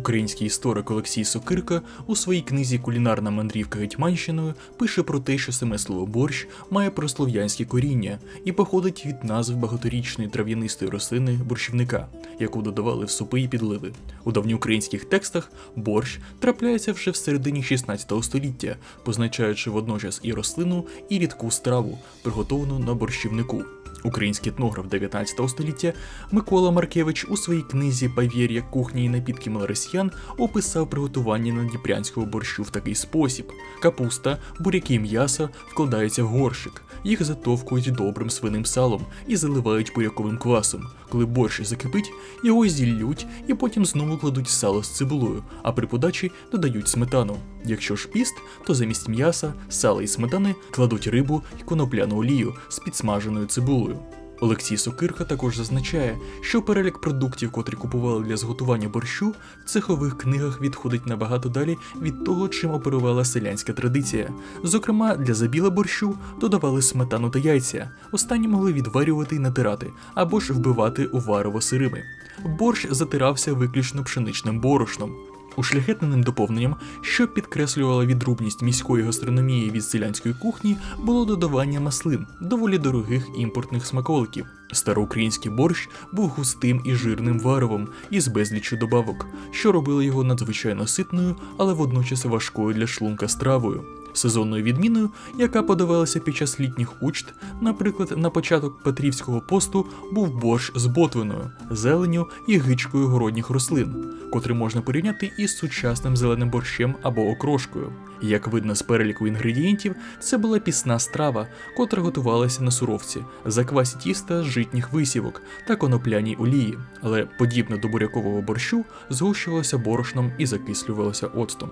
Український історик Олексій Сокирка у своїй книзі Кулінарна мандрівка Гетьманщиною пише про те, що саме слово борщ має прослов'янське коріння і походить від назв багаторічної трав'янистої рослини борщівника, яку додавали в супи і підливи. У давньоукраїнських текстах борщ трапляється вже в середині 16 століття, позначаючи водночас і рослину, і рідку страву, приготовану на борщівнику. Український етнограф 19 століття Микола Маркевич у своїй книзі Павєр'я кухні і напідки малоросіян описав приготування надніпрянського борщу в такий спосіб: капуста, буряки і м'ясо вкладаються в горщик, їх затовкують добрим свиним салом і заливають буряковим квасом. Коли борщ закипить, його зіллють і потім знову кладуть сало з цибулею, а при подачі додають сметану. Якщо ж піст, то замість м'яса, сала і сметани кладуть рибу і конопляну олію з підсмаженою цибулею. Олексій Сокирка також зазначає, що перелік продуктів, котрі купували для зготування борщу, в цехових книгах відходить набагато далі від того, чим оперувала селянська традиція. Зокрема, для забіла борщу додавали сметану та яйця, останні могли відварювати і натирати, або ж вбивати у варево сирими. Борщ затирався виключно пшеничним борошном. Ушляхетненим доповненням, що підкреслювало відрубність міської гастрономії від селянської кухні, було додавання маслин, доволі дорогих імпортних смаколиків. Староукраїнський борщ був густим і жирним варовом із безліччю добавок, що робило його надзвичайно ситною, але водночас важкою для шлунка стравою. Сезонною відміною, яка подавалася під час літніх учт, наприклад, на початок Петрівського посту був борщ з ботвиною, зеленню і гичкою городніх рослин, котрий можна порівняти із сучасним зеленим борщем або окрошкою. Як видно з переліку інгредієнтів, це була пісна страва, котра готувалася на суровці, заквасі тіста з житніх висівок та конопляній олії, але подібно до бурякового борщу згущувалося борошном і закислювалося оцтом.